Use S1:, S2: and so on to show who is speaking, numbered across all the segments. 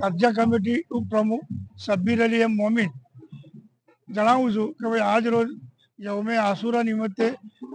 S1: રાજ્ય કમિટી ઉપપ્રમુખ સબ્બીર અલી એમ મોમીન જણાવું છું કે ભાઈ આજ રોજ યૌમે આસુરા નિમિત્તે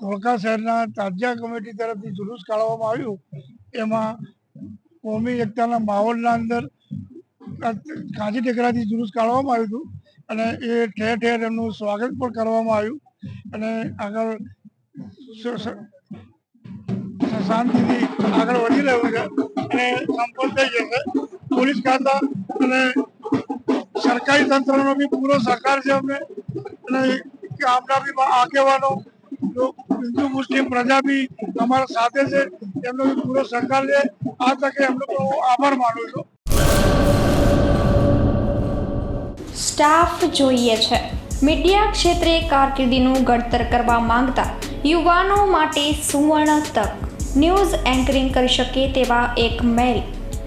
S1: ધોળકા શહેરના તાજિયા કમિટી તરફથી જુલુસ કાઢવામાં આવ્યું. એમાં કોમી એકતાના માહોલના અંદર કાંજી ટેકરાથી જુલુસ કાઢવામાં આવ્યું હતું અને એ ઠેર ઠેર એમનું સ્વાગત પણ કરવામાં આવ્યું અને આગળ શાંતિથી આગળ વધી રહ્યું છે અને સંપન્ન થઈ જશે પોલીસ ખાતા અને સરકારી તંત્રનો બી પૂરો સહકાર છે અમને. અને આપણા બી આગેવાનો હિન્દુ, મુસ્લિમ પ્રજા બી અમારા સાથે છે, એમનો બી પૂરો સહકાર છે. આ તકે એમનો આભાર માનું છું.
S2: સ્ટાફ જોઈએ છે. મીડિયા ક્ષેત્રે કારકિર્દીનું ઘડતર કરવા માંગતા યુવાનો માટે સુવર્ણ તક. ન્યૂઝ એન્કરિંગ કરી શકે તેવા એક મેલ.